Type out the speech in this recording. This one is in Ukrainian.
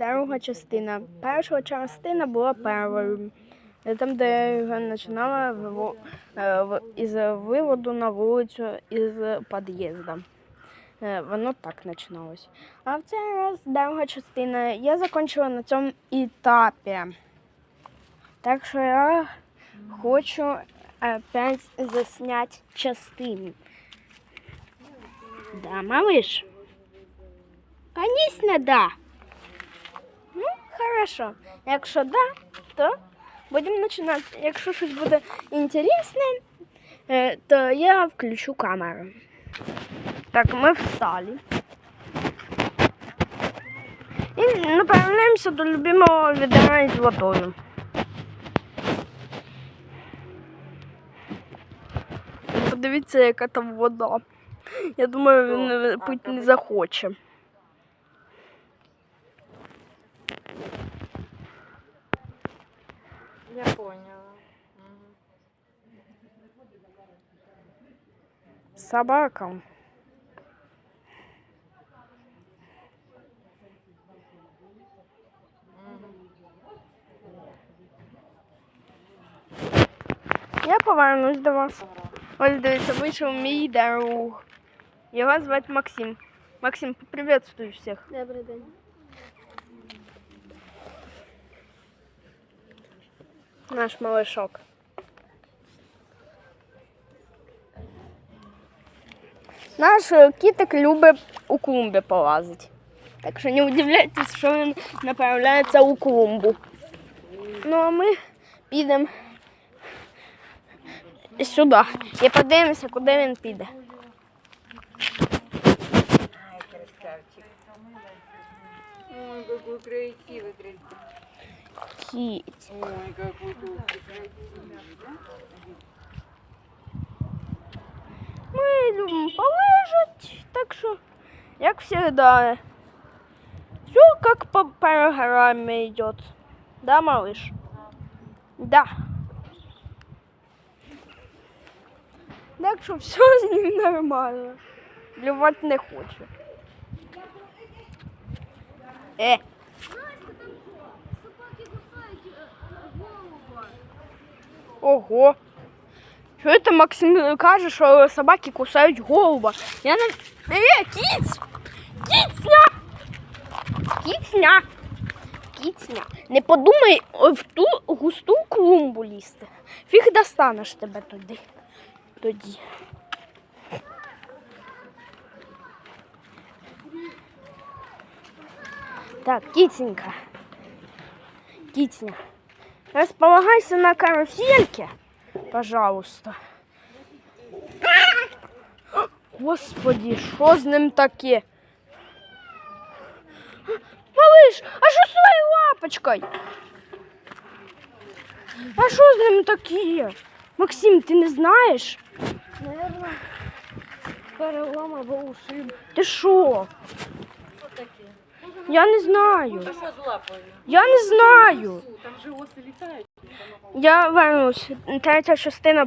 друга частина. Перша частина була першою. Е, Там, де я починала е, із виводу на вулицю із під'їзду. Е, Воно так починалось. А в цей раз друга частина я закінчила на цьому етапі. Так що я хочу опять засняти частину. Да, малыш? Конечно, да. Ну, хорошо. Якщо да, то будемо починати. Якщо щось буде інтересне, е, то я включу камеру. Так, ми встали. І направляємося до любимого відра із водою. Подивіться, яка там вода. Я думаю, він пити не захоче. Я поняла. Мгм. Собака. Я повернусь до вас. Ось дивіться, вийшов мій друг. Його звати Максим. Максим, поприветствуй всіх. Добрий день. Наш малышок. Наш е, кітик любить у клумбі полазити. Так що не удивляйтесь, що він направляється у клумбу. Ну а ми підемо сюди і подивимося, куди він піде. Ай, красавчик. Ой, какой красивый, красивый. кит. Ой, Мы идем полежать, так что, как всегда, все как по программе идет. Да, малыш? Да. Так что все с ним нормально. Блевать не хочет. Э. Ого. Що це Максим каже, що собаки кусають голуба? Я не. Е, кіць! Кіцня! Кіцня! Кіцня. Не подумай в ту густу клумбу лізти. Фіг достанеш тебе туди. Тоді. Так, кіценька. Кіцня. Располагайся на карусельке, пожалуйста. Господи, що з ним таке? Малыш, а що з своєю лапочкою? А що з ним таке? Максим, ти не знаєш? Наверно, перелом або ушиб. Ти що? Что такие? Я не знаю. А? Я не знаю. Там же оси літають. Я вернусь. Третя частина